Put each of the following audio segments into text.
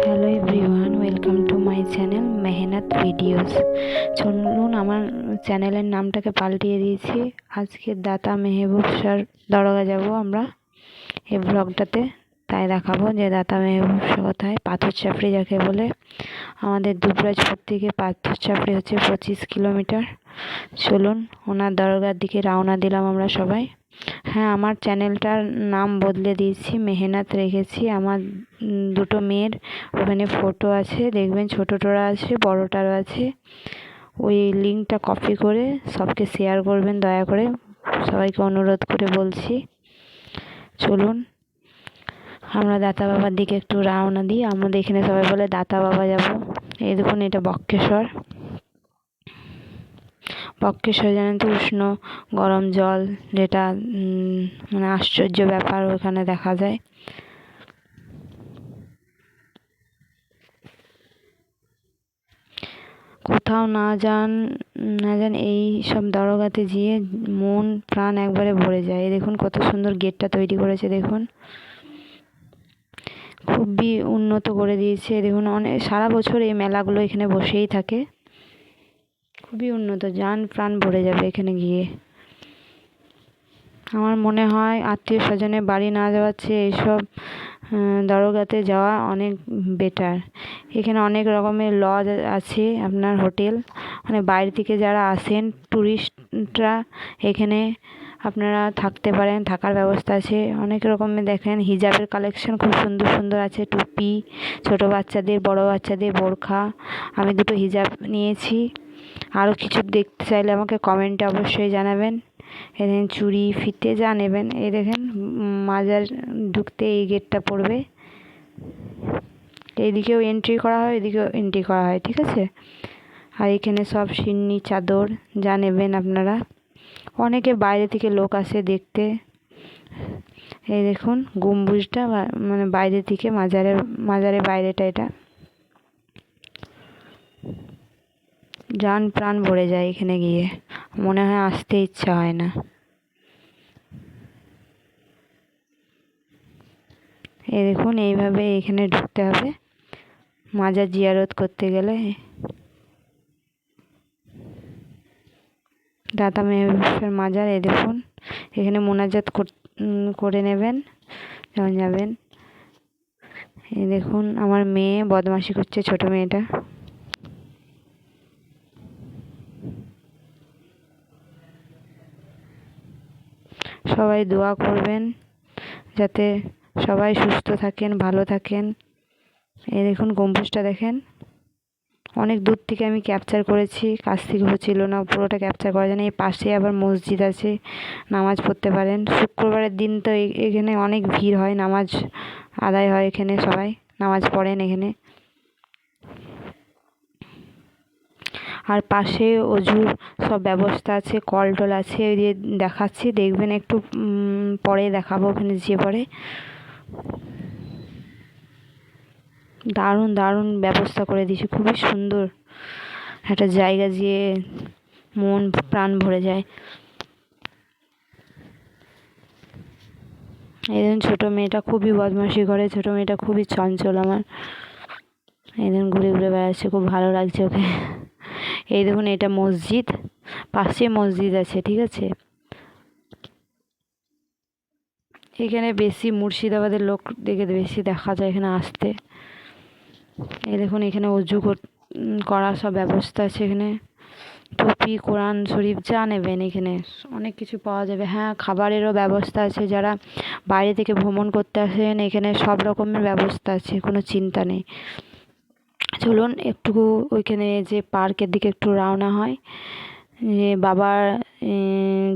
Hello everyone welcome to my channel মেহনত videos চলুন আমার চ্যানেলের নামটাকে পাল্টিয়ে দিয়েছি। আজকে দাতা মেহবুব স্যার দরগা যাব আমরা। এই ব্লগটাতে তাই দেখাবো যে দাতা মেহবুব স্যার কোথায়, পাথর চাপড়ি যাকে বলে। আমাদের দুবরাজপুর থেকে পাথর চাপড়ি হচ্ছে পঁচিশ কিলোমিটার। চলুন ওনার দরগার দিকে রওনা দিলাম আমরা সবাই। হ্যাঁ আমার চ্যানেলটার নাম বদলে দিয়েছি, মেহনত রেখেছি। আমার দুটো মেয়ের ওখানে ফটো আছে, দেখবেন ছোটোটারও আছে, বড়োটারও আছে। ওই লিঙ্কটা কপি করে সবকে শেয়ার করবেন, দয়া করে সবাইকে অনুরোধ করে বলছি। চলুন, আমরা দাতা বাবার দিকে একটু রওনা দিই। আমাদের এখানে সবাই বলে দাতা বাবা যাব। এই দেখুন, এটা বক্রেশ্বর বক্রেশ্বর জানেন তো উষ্ণ গরম জল যেটা মানে আশ্চর্য ব্যাপার ওখানে দেখা যায়। কোথাও না যান না যান এই সব দরগাতে যেয়ে মন, প্রাণ একবারে ভরে যায়। দেখুন কত সুন্দর গেটটা তৈরি করেছে, দেখুন। খুবই উন্নত করে দিয়েছে। দেখুন অনেক সারা বছর এই মেলাগুলো এখানে বসেই থাকে। খুবই উন্নত, যান প্রাণ ভরে যাবে এখানে গিয়ে। আমার মনে হয় আত্মীয় স্বজনের বাড়ি না যাওয়ার চেয়ে এইসব দরগাতে যাওয়া অনেক বেটার এখানে অনেক রকমের লজ আছে আপনার হোটেল। মানে বাইরে থেকে যারা আসেন ট্যুরিস্টরা এখানে আপনারা থাকতে পারেন, থাকার ব্যবস্থা আছে। অনেক রকমের দেখেন, হিজাবের কালেকশন খুব সুন্দর সুন্দর আছে। টুপি, ছোট বাচ্চাদের, বড় বাচ্চাদের বোরখা। আমি দুটো হিজাব নিয়েছি। আরও কিছু দেখতে চাইলে আমাকে কমেন্টে অবশ্যই জানাবেন। এই দেখেন চুড়ি ফিতে যা নেবেন। এই দেখেন, মাজার ঢুকতে এই গেটটা পড়বে। এইদিকেও এন্ট্রি করা হয়, এদিকেও এন্ট্রি করা হয়, ঠিক আছে? আর এখানে সব সিন্নি চাদর যা নেবেন আপনারা। অনেকে বাইরে থেকে লোক আসে দেখতে। এই দেখুন, গম্বুজটা মানে বাইরে থেকে মাজারের মাজারের বাইরেটা এটা। যান প্রাণ ভরে যায় এখানে গিয়ে। মনে হয় আসতে ইচ্ছা হয় না। এ দেখুন, এইভাবে এখানে ঢুকতে হবে। মাজার জিয়ারত করতে গেলে। দাতা মেহবুবের মাজার, এ দেখুন, এখানে মোনাজাত কর- করে নেবেন, যখন যাবেন। এ দেখুন, আমার মেয়ে বদমাশি করছে, ছোট মেয়েটা। সবাই দোয়া করবেন, যাতে সবাই সুস্থ থাকেন, ভালো থাকেন। এই দেখুন গম্বুজটা দেখেন। অনেক দূর থেকে আমি ক্যাপচার করেছি, কাছ থেকে হচ্ছিল না, পুরোটা ক্যাপচার করা যায় এই পাশে আবার মসজিদ আছে, নামাজ পড়তে পারেন। শুক্রবারের দিন তো এখানে অনেক ভিড় হয়, নামাজ আদায় হয় এখানে সবাই, নামাজ পড়েন এখানে। আর পাশে অজুর সব ব্যবস্থা আছে কল টল আছে, ওই যে দেখাচ্ছি, দেখবেন একটু পরে দেখাবো ওখানে যেয়ে পরে। দারুণ দারুণ ব্যবস্থা করে দিয়েছে, খুবই সুন্দর। একটা জায়গা যে মন, প্রাণ ভরে যায়। এই দেখুন, ছোটো মেয়েটা খুবই বদমাশি করে, ছোটো মেয়েটা খুবই চঞ্চল আমার। এই দেখুন, ঘুরে ঘুরে বেড়াচ্ছে, খুব ভালো লাগছে ওকে। এই দেখুন, এটা মসজিদ। পাশে মসজিদ আছে, ঠিক আছে? এখানে বেশি মুর্শিদাবাদের লোক দেখে বেশি দেখা যায় এখানে আসতে। এই দেখুন, এখানে অজু কর- সব ব্যবস্থা আছে এখানে। টুপি, কোরআন শরীফ যা নেবেন এখানে, অনেক কিছু পাওয়া যাবে। হ্যাঁ খাবারেরও ব্যবস্থা আছে। যারা বাইরে থেকে ভ্রমণ করতে আসেন, এখানে সব রকমের ব্যবস্থা আছে, কোনো চিন্তা নেই। চলুন একটু ওইখানে যে পার্কের দিকে একটু রওনা হয়। যে বাবার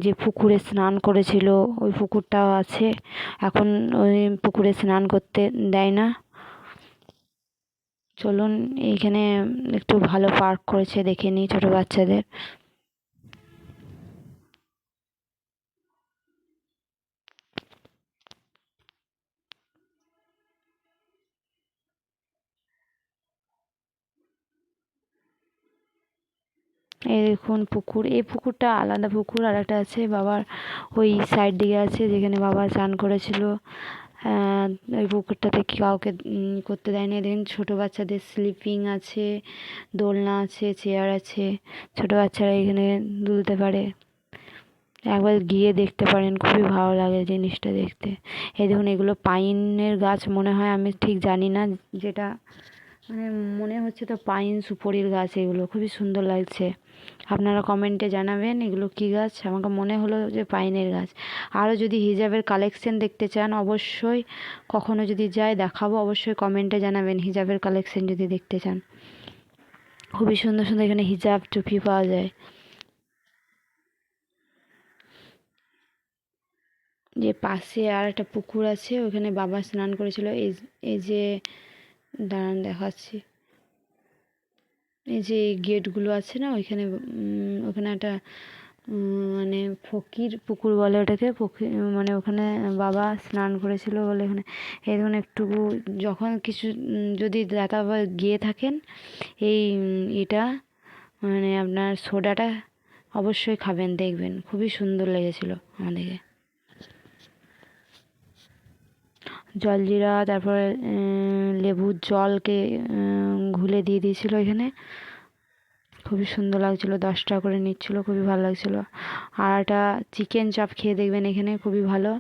যে পুকুরে স্নান করেছিল, ওই পুকুরটাও আছে। এখন ওই পুকুরে স্নান করতে দেয় না। চলুন, এইখানে একটু ভালো পার্ক করেছে, দেখে নিই ছোটো বাচ্চাদের। এই দেখুন পুকুর, এই পুকুরটা আলাদা পুকুর আর একটা আছে, বাবার ওই সাইড দিকে আছে যেখানে বাবা চান করেছিল। ওই পুকুরটাতে কাউকে করতে দেয়নি। দেখেন ছোটো বাচ্চাদের স্লিপিং আছে, দোলনা আছে চেয়ার আছে। ছোটো বাচ্চারা এখানে দুলতে পারে। একবার গিয়ে দেখতে পারেন, খুবই ভালো লাগে জিনিসটা দেখতে। এই দেখুন, এগুলো পাইনের গাছ মনে হয়, আমি ঠিক জানি না যেটা। মানে মনে হচ্ছে তো পাইন সুপরির গাছ এগুলো, খুবই সুন্দর লাগছে। আপনারা কমেন্টে জানাবেন এগুলো কী গাছ? আমাকে মনে হলো যে পাইনের গাছ। আরও যদি হিজাবের কালেকশন দেখতে চান, অবশ্যই কখনো যদি যাই দেখাবো, অবশ্যই কমেন্টে জানাবেন হিজাবের কালেকশন যদি দেখতে চান। খুবই সুন্দর সুন্দর এখানে হিজাব টুপি পাওয়া যায়। যে পাশে আর একটা পুকুর আছে, ওখানে বাবা স্নান করেছিল। এই এই যে দাঁড়ান, দেখাচ্ছি। এই যে গেটগুলো আছে না, ওইখানে ওখানে একটা মানে ফকির পুকুর বলে ওটাকে, ফকির মানে ওখানে বাবা স্নান করেছিল বলে ওখানে। এই ধরুন একটুকু যখন কিছু যদি দেখা গিয়ে থাকেন, এই এটা মানে আপনার সোডাটা অবশ্যই খাবেন, দেখবেন। খুবই সুন্দর লেগেছিল আমাদেরকে। জলজিরা, তারপরে লেবুর জলকে ঘুলে দিয়ে দিয়েছিল এখানে। খুবই সুন্দর লাগছিল, দশ টাকা করে নিচ্ছিল, খুবই ভালো লাগছিল। আর একটা চিকেন চাপ খেয়ে দেখবেন এখানে, খুবই ভালো।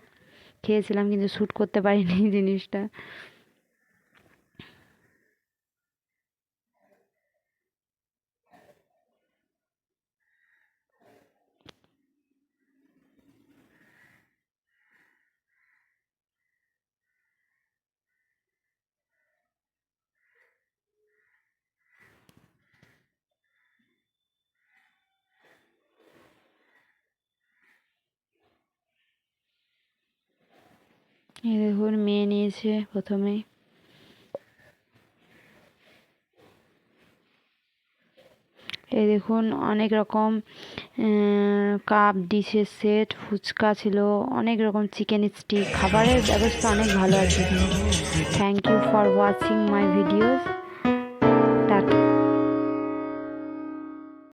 খেয়েছিলাম কিন্তু শ্যুট করতে পারিনি জিনিসটা। এই দেখুন, মেয়ে নিয়েছে প্রথমেই। এই দেখুন, অনেক রকম কাপ, ডিশের সেট, ফুচকা ছিল, অনেক রকম চিকেন স্টিক, খাবারের ব্যবস্থা অনেক ভালো আছে thank you for watching my videos